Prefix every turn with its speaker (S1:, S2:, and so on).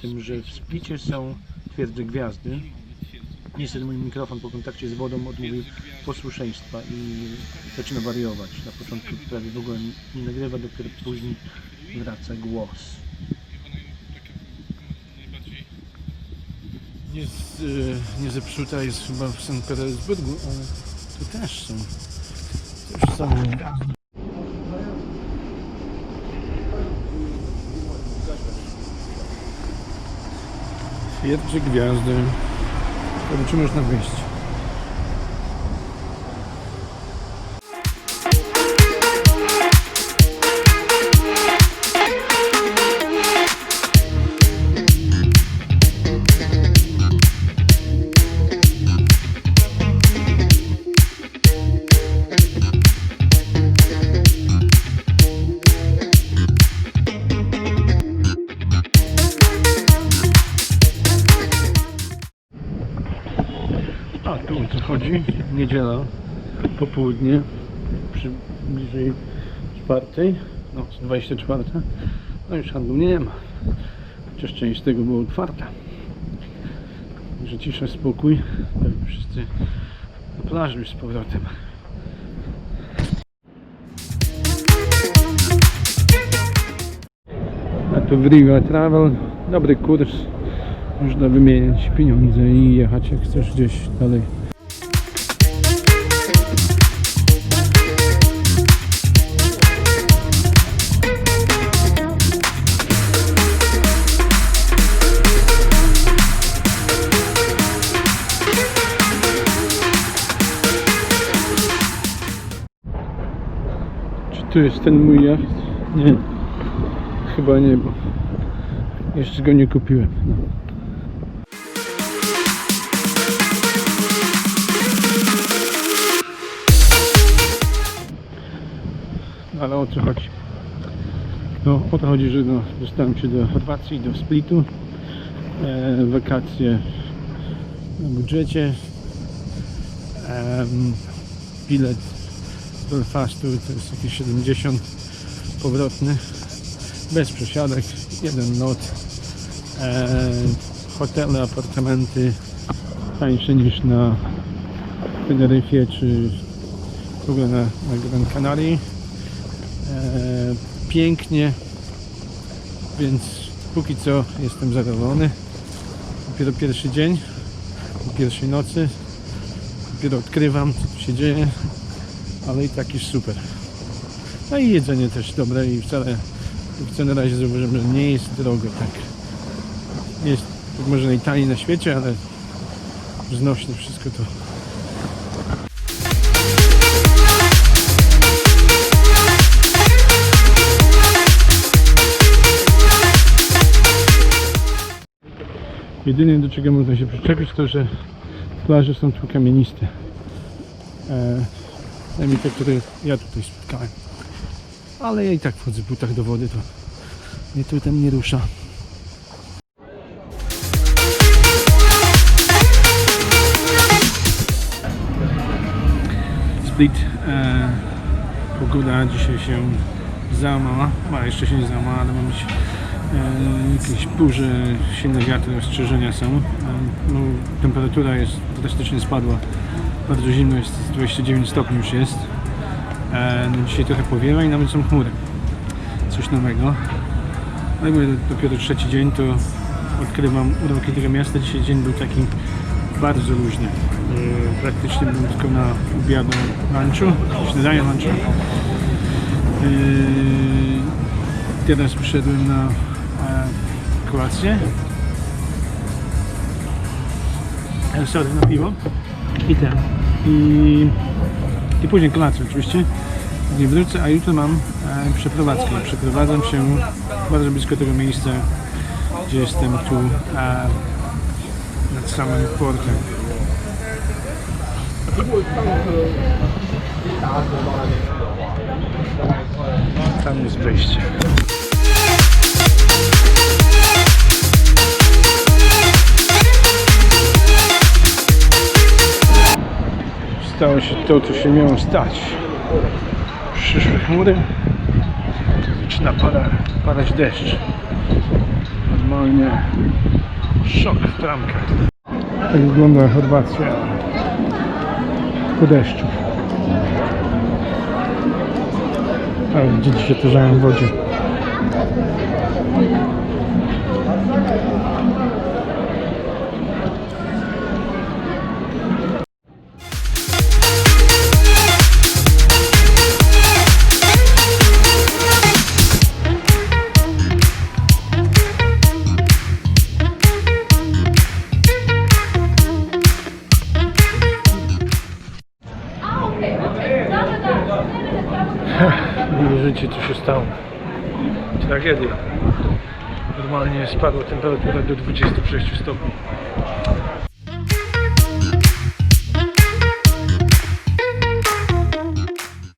S1: tym, że w Splicie są twierdze gwiazdy. Niestety mój mikrofon po kontakcie z wodą odmówił posłuszeństwa i zaczyna wariować. Na początku prawie w ogóle nie nagrywa, dopiero później wraca głos. Jest e, nie zepsuta, jest chyba w Sankt Petersburgu, ale tu też są. Też są Twierdze gwiazdy. To czy można wyjść? A tu o co chodzi? Niedziela, popołudnie, przy bliżej czwartej, no 24. No już handlu nie ma. Chociaż część z tego była otwarta. Także cisza, spokój. Pewnie wszyscy na plaży już z powrotem. A to w Riga Travel. Dobry kurs. Można wymieniać pieniądze i jechać jak chcesz gdzieś dalej. Czy tu jest ten mój jacht? Nie. Chyba nie, bo jeszcze go nie kupiłem. No. Ale o co chodzi? No o to chodzi, że no, dostałem się do Chorwacji, do Splitu. E, wakacje na budżecie. Em, bilet z Belfastu to jest jakieś 70 powrotny. Bez przesiadek, jeden lot. E, hotele, apartamenty tańsze niż na Teneryfie czy w ogóle na, na Gran Canaria. E, pięknie, więc póki co jestem zadowolony. Dopiero pierwszy dzień, pierwszej nocy. Dopiero odkrywam, co tu się dzieje, ale i tak już super. No i jedzenie też dobre i wcale w na razie zauważyłem, że nie jest drogo tak. Jest może najtaniej na świecie, ale znośne wszystko to. Jedyne do czego można się przyczepić to, że plaże są tu kamieniste. E, przynajmniej te, które ja tutaj spotkałem. Ale ja i tak wchodzę w butach do wody, to mnie to tam nie rusza. Split. E, pogoda dzisiaj się załamała. Ma jeszcze się nie załamała, ale ma być e, jakieś burze, silne wiatry, ostrzeżenia są. E, no, temperatura jest drastycznie spadła. Bardzo zimno jest, 29 stopni już jest. E, no dzisiaj trochę powiewa i nawet są chmury. Coś nowego. No i dopiero trzeci dzień to odkrywam uroki tego miasta. Dzisiaj dzień był taki bardzo luźny. E, praktycznie byłem tylko na obiadu, lunchu, śniadanie, lunchu. E, teraz przyszedłem na e, kolację. Sorry, na piwo. I ten. I i później kolację oczywiście. Nie wrócę, a jutro mam e, przeprowadzkę. Przeprowadzam się bardzo blisko tego miejsca, gdzie jestem tu e, nad samym portem. Tam jest wejście. Stało się to, co się miało stać. Przyszły chmury, zaczyna pada, padać deszcz. Normalnie szok w tramkach. Tak wygląda Chorwacja po deszczu. A dzieci się tarzają w wodzie. Co się stało. Tragedia. Normalnie spadła temperatura do 26 stopni.